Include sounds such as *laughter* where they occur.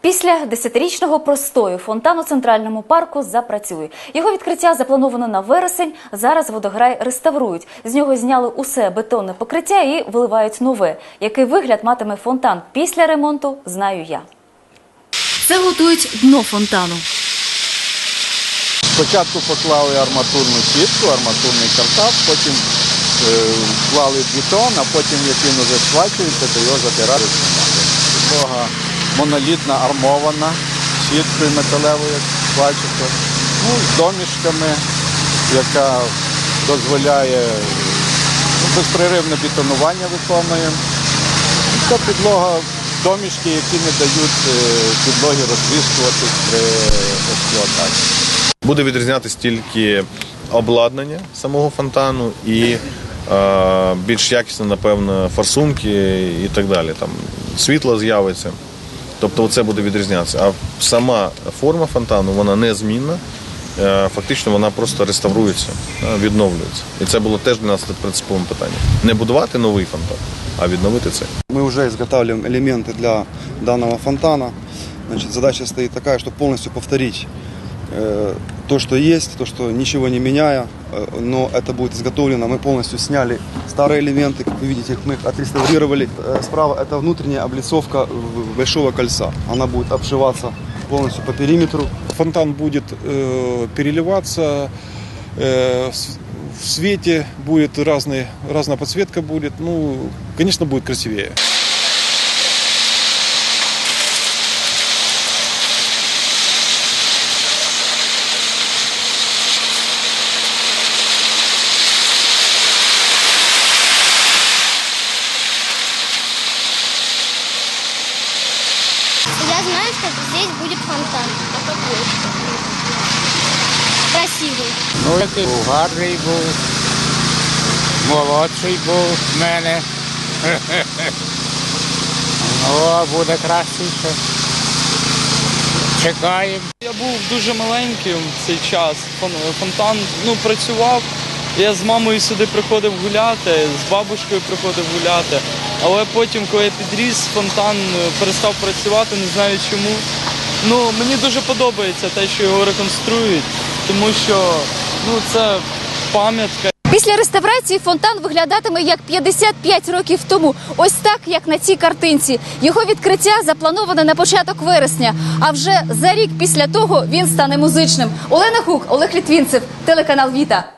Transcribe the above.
Після десятирічного простою фонтан у центральному парку запрацює. Його відкриття заплановано на вересень. Зараз водограй реставрують. З нього зняли усе бетонне покриття і виливають нове. Який вигляд матиме фонтан після ремонту, знаю я. Це готують дно фонтану. Спочатку поклали арматурну сітку, арматурний картап, потім е, вклали бетон, а потім, як він вже схвачується, то його затирають монолітна армована, сіткою металевою, як бачите, ну, з домішками, яка дозволяє ну, безпреривне бетонування виконуємо. Це підлога домішки, які не дають е, підлогі розвіскуватись при експлуатації. Буде відрізнятися тільки обладнання самого фонтану і е, більш якісно, напевно, форсунки і так далі. Там світло з'явиться. Тобто це буде відрізнятися. А сама форма фонтану вона незмінна. Е, Фактично вона просто реставрується, е, відновлюється. І це було теж для нас принциповим питанням. Не будувати новий фонтан, а відновити цей. Мы уже изготавливаем элементы для данного фонтана. Значит, задача стоит такая, чтобы полностью повторить э, то, что есть, то, что ничего не меняя, э, но это будет изготовлено. Мы полностью сняли старые элементы, как вы видите, их мы их отреставрировали. Э, справа это внутренняя облицовка большого кольца. Она будет обшиваться полностью по периметру. фонтан будет э, переливаться, э, в свете будет разный, разная подсветка будет, ну, конечно, будет красивее. Я знаю, что здесь будет фонтан. А какой? Красивый. Ну, був гарний був, молодший був в мене. *laughs* О, буде красивіше. Чекаємо. Я був дуже маленьким в цей час. Фонтан ну, працював. Я з мамою сюди приходив гуляти, з бабушкою приходив гуляти. Але потім, коли я підріс, фонтан е, перестав працювати, не знаю чому. Ну, мені дуже подобається те, що його реконструюють, тому що ну, це пам'ятка. Після реставрації фонтан виглядатиме як 55 років тому. Ось так, як на цій картинці. Його відкриття заплановане на початок вересня. А вже за рік після того він стане музичним. Олена Хук, Олег Літвінцев, телеканал Віта.